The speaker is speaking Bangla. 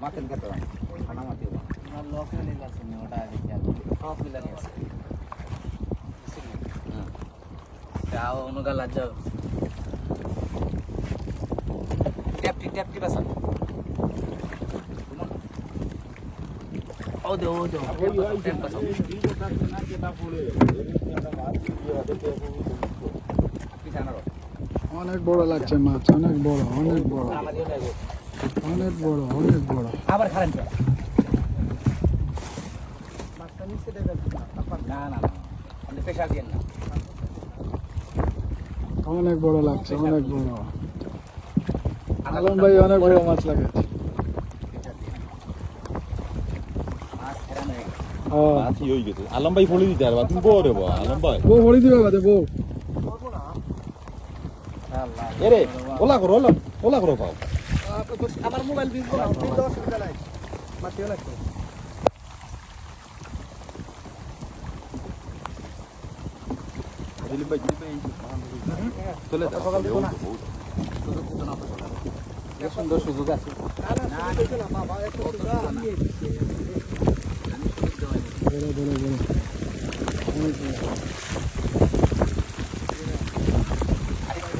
మాకు ఎంత అన్నమతి లోకల్ నీళ్ళు వస్తుంది నూట యాభై టాప్ నీళ్ళని వస్తుంది అవును గల అజ్జావు ట్యాప్టీ ట్యాప్టీ బస్ ಹೌದು ಹೌದು ಟೆನ್ ಪರ್ಸೆಂಟ್ অনেক বড় লাগছে মাছ অনেক বড় অনেক বড়। অনেক বড় অনেক বড়। আবার খারেন না না না আপনি না। অনেক বড় লাগছে অনেক বড়। আলম ভাই অনেক বড় মাছ লাগে মাছ ফেরানো গেছে। মাছ গেছে। আলম ভাই ফলি দিতে পারবা তুমি বা আলম ভাই। বউ ভরি দিবে বাদে বউ। এরে ওলা করো ওলা ওলা করো পাও আমার মোবাইল বিল করো বিল দেওয়ার অসুবিধা নাই মাটিও লাগবে দিলীপ ভাই দিলীপ ভাই চলে যাও সকাল দিবো না সুন্দর সুযোগ আছে না না বাবা সুযোগ বল